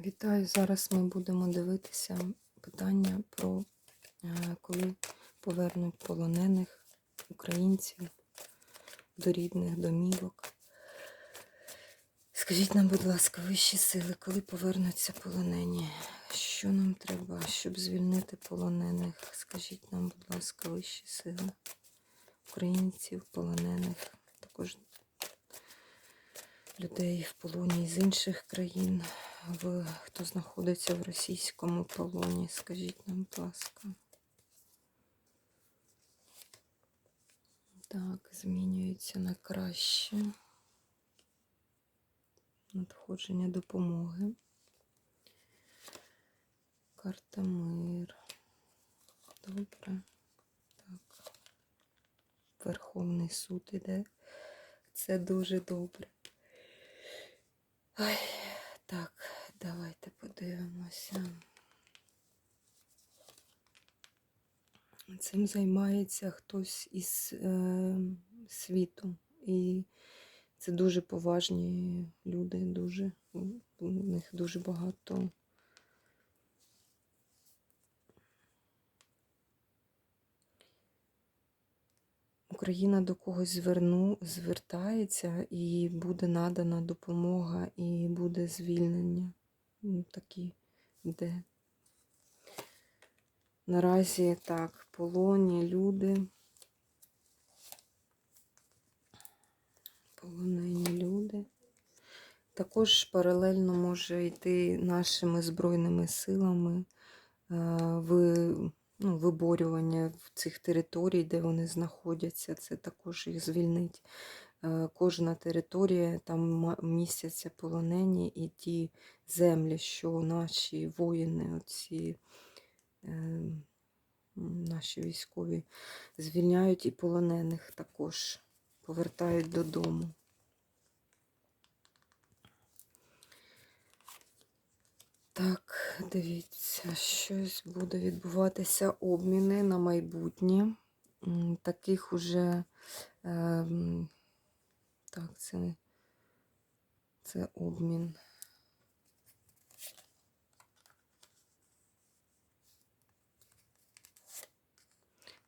Вітаю! Зараз ми будемо дивитися питання про е, коли повернуть полонених українців до рідних домівок. Скажіть нам, будь ласка, вищі сили, коли повернуться полонені? Що нам треба, щоб звільнити полонених? Скажіть нам, будь ласка, вищі сили українців, полонених, також людей в полоні з інших країн, в, хто знаходиться в російському полоні. Скажіть нам, будь ласка. Так, змінюється на краще. Надходження допомоги. Карта мир. Добре. Так. Верховний суд іде. Це дуже добре. Ой, так, давайте подивимося. Цим займається хтось із е, світу. І це дуже поважні люди, дуже, у них дуже багато. Україна до когось зверну, звертається і буде надана допомога, і буде звільнення. Такі де. Наразі так, полоні люди. Полонені люди. Також паралельно може йти нашими Збройними силами е, в ну, виборювання в цих територій, де вони знаходяться. Це також їх звільнить. Е, Кожна територія, там містяться полонені і ті землі, що наші воїни, оці е, наші військові звільняють і полонених також повертають додому. Так, дивіться, щось буде відбуватися обміни на майбутнє. Таких уже ем, так, це, це обмін.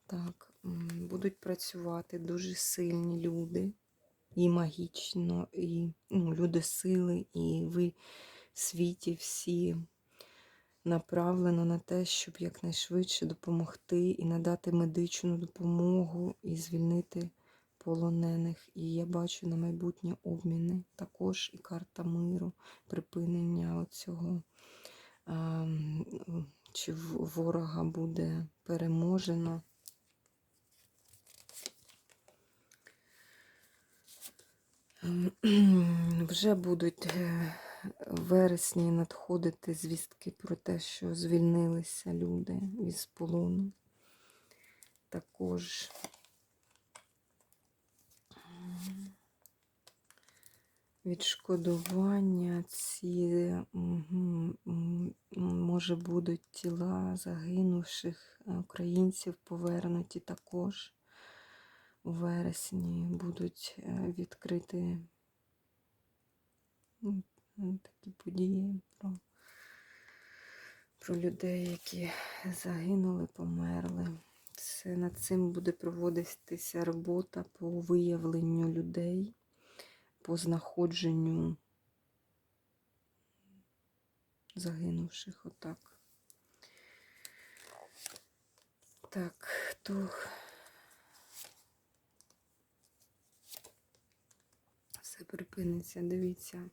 Так, будуть працювати дуже сильні люди, і магічно, і ну, люди сили, і ви світі всі направлено на те, щоб якнайшвидше допомогти і надати медичну допомогу і звільнити полонених. І я бачу на майбутнє обміни також і карта миру, припинення оцього. ем, Чи ворога буде переможено. Вже будуть е, вересні надходити звістки про те, що звільнилися люди із полону. Також відшкодування ці може будуть тіла загинувших е, українців повернуті також у вересні будуть е, відкриті такі події про, про людей, які загинули, померли. Це над цим буде проводитися робота по виявленню людей, по знаходженню загинувших отак. Так, хто все припиниться, дивіться.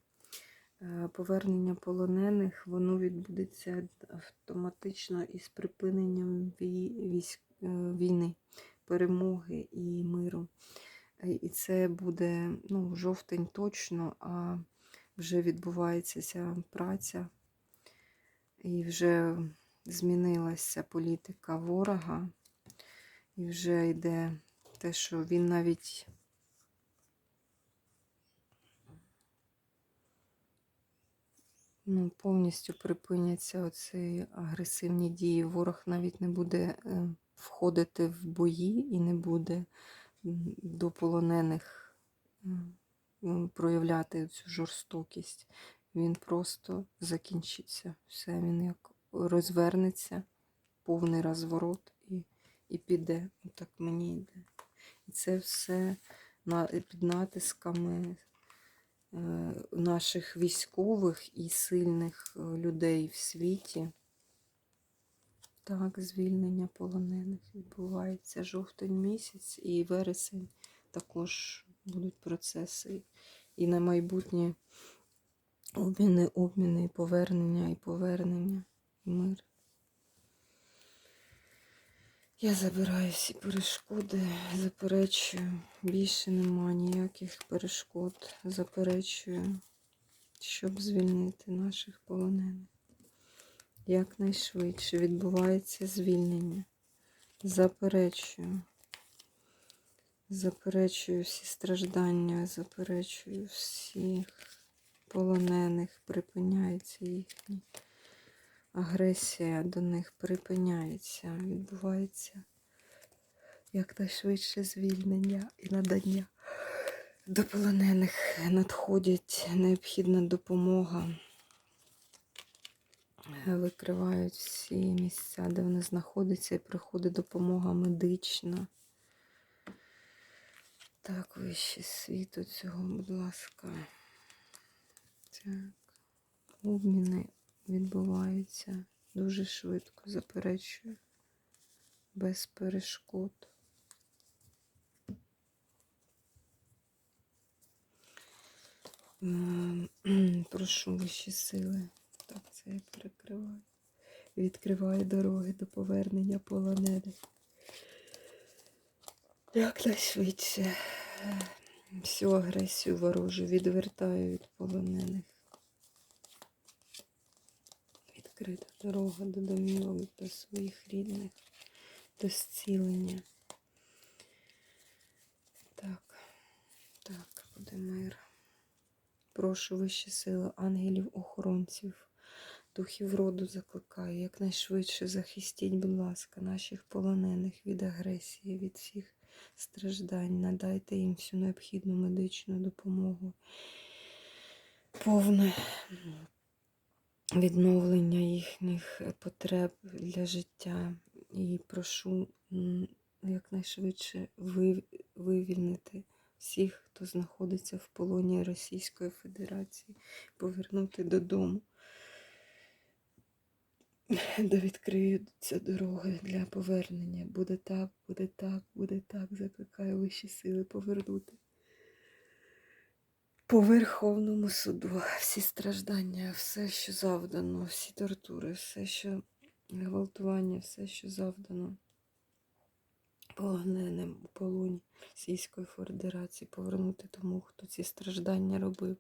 Е, Повернення полонених, воно відбудеться автоматично із припиненням е, війни, перемоги і миру. Е, І це буде ну, жовтень точно, а вже відбувається ця праця, і вже змінилася політика ворога, і вже йде те, що він навіть ну, повністю припиняться оці агресивні дії. Ворог навіть не буде е, входити в бої і не буде до полонених проявляти цю жорстокість. він просто закінчиться. Все, він як розвернеться, повний розворот і, і піде. Отак мені йде. І це все під натисками наших військових і сильних е, людей в світі. Так, звільнення полонених відбувається жовтень місяць і вересень також будуть процеси. І на майбутнє обміни, обміни, і повернення, і повернення, і мир. Я забираю всі перешкоди, заперечую. Більше нема ніяких перешкод. Заперечую, щоб звільнити наших полонених. Якнайшвидше відбувається звільнення. Заперечую. Заперечую всі страждання, заперечую всіх полонених, припиняється їхня агресія до них припиняється, відбувається якнайшвидше звільнення і надання. До полонених надходять необхідна допомога. Викривають всі місця, де вони знаходяться, і приходить допомога медична. Так, вище світу цього, будь ласка. Так. Обміни відбуваються дуже швидко, заперечую, без перешкод. Ем, Прошу вищі сили. Так, це я перекриваю. Відкриваю дороги до повернення полонених. Якнайшвидше всю агресію ворожу відвертаю від полонених. Відкрита дорога до домівок, до своїх рідних, до зцілення. Так, так, буде мир. Прошу вищі сили, ангелів-охоронців, духів роду закликаю, якнайшвидше захистіть, будь ласка, наших полонених від агресії, від всіх страждань. Надайте їм всю необхідну медичну допомогу, повне відновлення їхніх потреб для життя. І прошу якнайшвидше вивільнити всіх, хто знаходиться в полоні Російської Федерації, повернути додому, де відкриються дороги для повернення. Буде так, буде так, буде так. Закликаю вищі сили повернути. По Верховному суду всі страждання, все, що завдано, всі тортури, все, що гвалтування, все, що завдано полоненим у полоні Російської Федерації, повернути тому, хто ці страждання робив.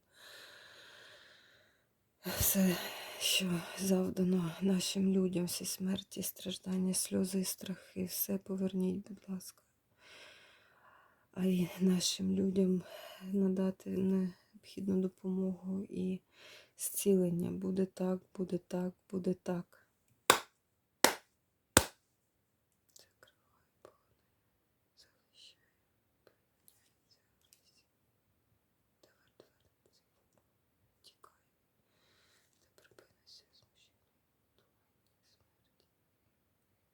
Все, що завдано нашим людям, всі смерті, страждання, сльози і страхи, все поверніть, будь ласка. А й нашим людям надати необхідну допомогу і зцілення. Буде так, буде так, буде так.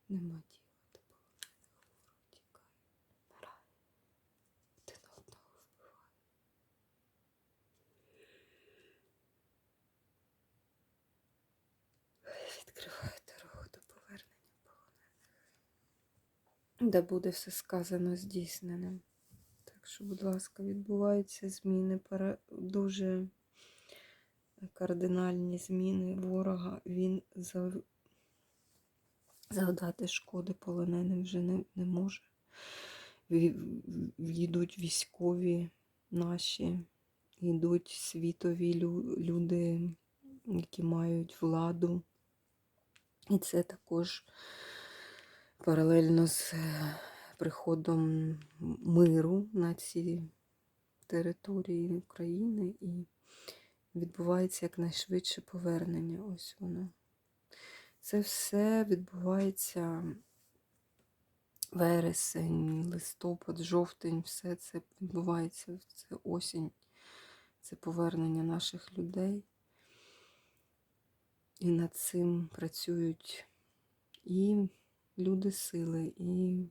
Закриваю Відкриваю дорогу до повернення полонених. Де буде все сказано здійсненим. Так що, будь ласка, відбуваються зміни, дуже кардинальні зміни ворога. Він завдати шкоди полоненим вже не, не може. Йдуть військові наші, йдуть світові люди, які мають владу. І це також паралельно з е, приходом миру на ці території України і відбувається якнайшвидше повернення. Ось воно. Це все відбувається вересень, листопад, жовтень, все це відбувається, це осінь, це повернення наших людей. І над цим працюють і люди сили, і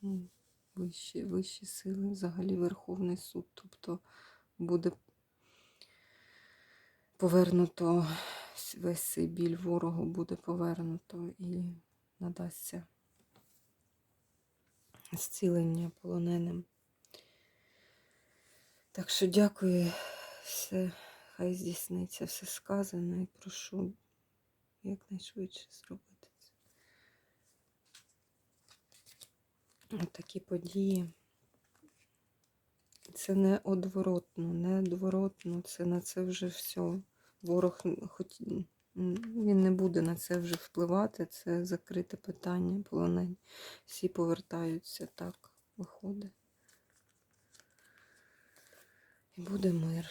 ну, вищі, вищі сили, взагалі Верховний суд. Тобто буде повернуто весь цей біль ворогу буде повернуто і надасться зцілення полоненим. Так що дякую, все, хай здійсниться все сказане і прошу якнайшвидше зробити це. От такі події. Це не одворотно, не одворотно, це на це вже все. Ворог хоч він не буде на це вже впливати, це закрите питання, полонень. Всі повертаються, так виходить. І буде мир.